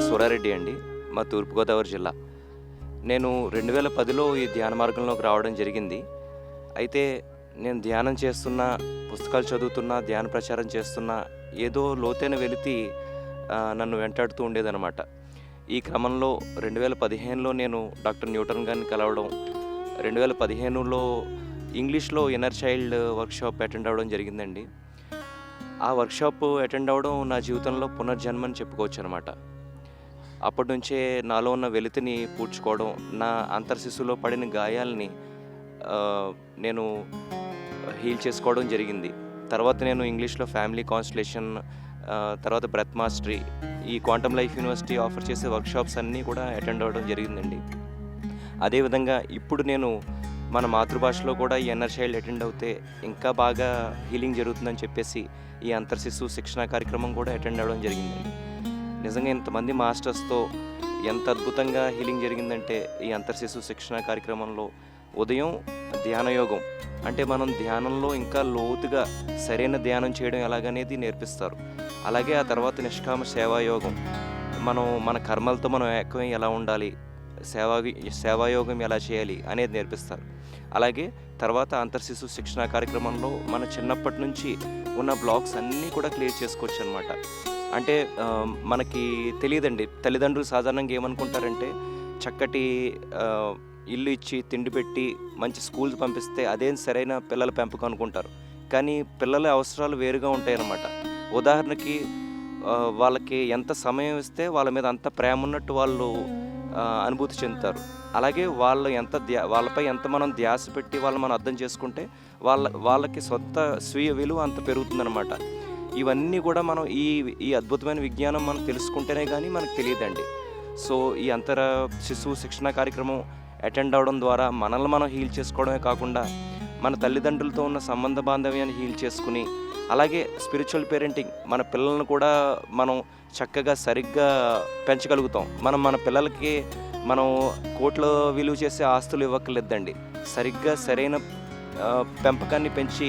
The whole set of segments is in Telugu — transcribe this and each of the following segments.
సంగారెడ్డి అండి. మా తూర్పుగోదావరి జిల్లా. నేను రెండు వేల పదిలో ఈ ధ్యాన మార్గంలోకి రావడం జరిగింది. అయితే నేను ధ్యానం చేస్తున్నా పుస్తకాలు చదువుతున్నా ధ్యాన ప్రచారం చేస్తున్నా ఏదో లోతైన వెలితి నన్ను వెంటాడుతూ ఉండేదన్నమాట. ఈ క్రమంలో రెండు వేల పదిహేనులో నేను డాక్టర్ న్యూటన్ గారిని కలవడం రెండు వేల పదిహేనులో ఇంగ్లీష్లో ఇన్నర్ చైల్డ్ వర్క్షాప్ అటెండ్ అవ్వడం జరిగిందండి. ఆ వర్క్షాప్ అటెండ్ అవ్వడం నా జీవితంలో పునర్జన్మని చెప్పుకోవచ్చు అనమాట అప్పటి నుంచే నాలో ఉన్న వెలితిని పూడ్చుకోవడం నా అంతర్శిశులో పడిన గాయాలని నేను హీల్ చేసుకోవడం జరిగింది. తర్వాత నేను ఇంగ్లీష్లో ఫ్యామిలీ కాన్స్టలేషన్ తర్వాత బ్రెత్ మాస్టరీ ఈ క్వాంటమ్ లైఫ్ యూనివర్సిటీ ఆఫర్ చేసే వర్క్షాప్స్ అన్నీ కూడా అటెండ్ అవ్వడం జరిగిందండి. అదేవిధంగా ఇప్పుడు నేను మన మాతృభాషలో కూడా ఈ ఎన్ఆర్ అటెండ్ అవుతే ఇంకా బాగా హీలింగ్ జరుగుతుందని చెప్పేసి ఈ అంతర్శిశు శిక్షణ కార్యక్రమం కూడా అటెండ్ అవ్వడం జరిగిందండి. నిజంగా ఇంతమంది మాస్టర్స్తో ఎంత అద్భుతంగా హీలింగ్ జరిగిందంటే ఈ అంతర్శిశు శిక్షణ కార్యక్రమంలో ఉదయం ధ్యానయోగం. అంటే మనం ధ్యానంలో ఇంకా లోతుగా సరైన ధ్యానం చేయడం ఎలాగనేది నేర్పిస్తారు. అలాగే ఆ తర్వాత నిష్కామ సేవాయోగం మనం మన కర్మలతో మనం ఏకమై ఎలా ఉండాలి? సేవా సేవాయోగం ఎలా చేయాలి అనేది నేర్పిస్తారు. అలాగే తర్వాత అంతర్శిశు శిక్షణ కార్యక్రమంలో మన చిన్నప్పటి నుంచి ఉన్న బ్లాక్స్ అన్నీ కూడా క్లియర్ చేసుకోవచ్చు అనమాట అంటే మనకి తెలియదండి. తల్లిదండ్రులు సాధారణంగా ఏమనుకుంటారంటే చక్కటి ఇల్లు ఇచ్చి తిండి పెట్టి మంచి స్కూల్కి పంపిస్తే అదేం సరైన పిల్లల పెంపకం అనుకుంటారు. కానీ పిల్లల అవసరాలు వేరుగా ఉంటాయన్నమాట. ఉదాహరణకి వాళ్ళకి ఎంత సమయం ఇస్తే వాళ్ళ మీద అంత ప్రేమ ఉన్నట్టు వాళ్ళు అనుభూతి చెందుతారు. అలాగే వాళ్ళు ఎంత ధ్యా వాళ్ళపై ఎంత మనం ధ్యాస పెట్టి వాళ్ళు మనం అర్థం చేసుకుంటే వాళ్ళ వాళ్ళకి సొంత స్వీయ విలువ అంత పెరుగుతుందన్నమాట. ఇవన్నీ కూడా మనం ఈ ఈ అద్భుతమైన విజ్ఞానం మనం తెలుసుకుంటేనే కానీ మనకు తెలియదండి. సో ఈ అంతర శిశువు శిక్షణ కార్యక్రమం అటెండ్ అవడం ద్వారా మనల్ని మనం హీల్ చేసుకోవడమే కాకుండా మన తల్లిదండ్రులతో ఉన్న సంబంధ బాంధవ్యాన్ని హీల్ చేసుకుని అలాగే స్పిరిచువల్ పేరెంటింగ్ మన పిల్లలను కూడా మనం చక్కగా సరిగ్గా పెంచగలుగుతాం. మనం మన పిల్లలకి మనం కోట్ల విలువ చేసే ఆస్తులు ఇవ్వక్కర్లేదండి. సరిగ్గా సరైన పెంపకాన్ని పెంచి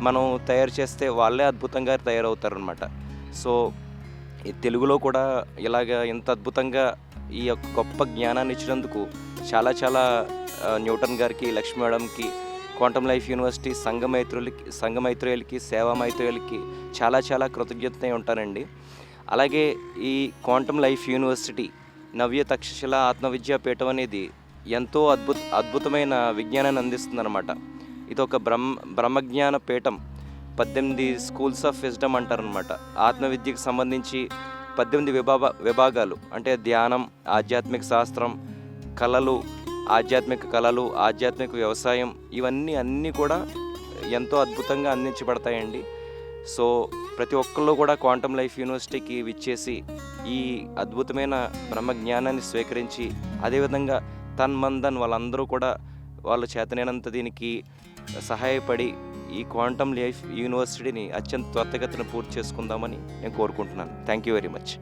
మనం తయారు చేస్తే వాళ్ళే అద్భుతంగా తయారవుతారనమాట సో ఈ తెలుగులో కూడా ఇలాగ ఇంత అద్భుతంగా ఈ యొక్క గొప్ప జ్ఞానాన్ని ఇచ్చినందుకు చాలా చాలా న్యూటన్ గారికి లక్ష్మీ మేడంకి క్వాంటమ్ లైఫ్ యూనివర్సిటీ సంఘమైత్రులకి సంఘమైత్రులకి సేవామైత్రులకి చాలా చాలా కృతజ్ఞతనే ఉంటానండి. అలాగే ఈ quantum life university Navya Takshashila Atmavidya Peetham అనేది ఎంతో అద్భుత అద్భుతమైన విజ్ఞానాన్ని అందిస్తుందన్నమాట. ఇది ఒక బ్రహ్మ బ్రహ్మజ్ఞాన పీఠం. పద్దెనిమిది స్కూల్స్ ఆఫ్ విజ్డమ్ అంటారనమాట ఆత్మవిద్యకు సంబంధించి పద్దెనిమిది విభాగ విభాగాలు. అంటే ధ్యానం ఆధ్యాత్మిక శాస్త్రం కళలు ఆధ్యాత్మిక కళలు ఆధ్యాత్మిక వ్యవసాయం ఇవన్నీ అన్నీ కూడా ఎంతో అద్భుతంగా అందించబడతాయండి. సో ప్రతి ఒక్కళ్ళు కూడా క్వాంటమ్ లైఫ్ యూనివర్సిటీకి విచ్చేసి ఈ అద్భుతమైన బ్రహ్మ జ్ఞానాన్ని స్వీకరించి అదేవిధంగా తన్మందన్ వాళ్ళందరూ కూడా వాళ్ళ చేతనైనంత దీనికి సహాయపడి ఈ క్వాంటమ్ లైఫ్ యూనివర్సిటీని అత్యంత త్వరితగతిన పూర్తి చేసుకుందామని నేను కోరుకుంటున్నాను. Thank you very much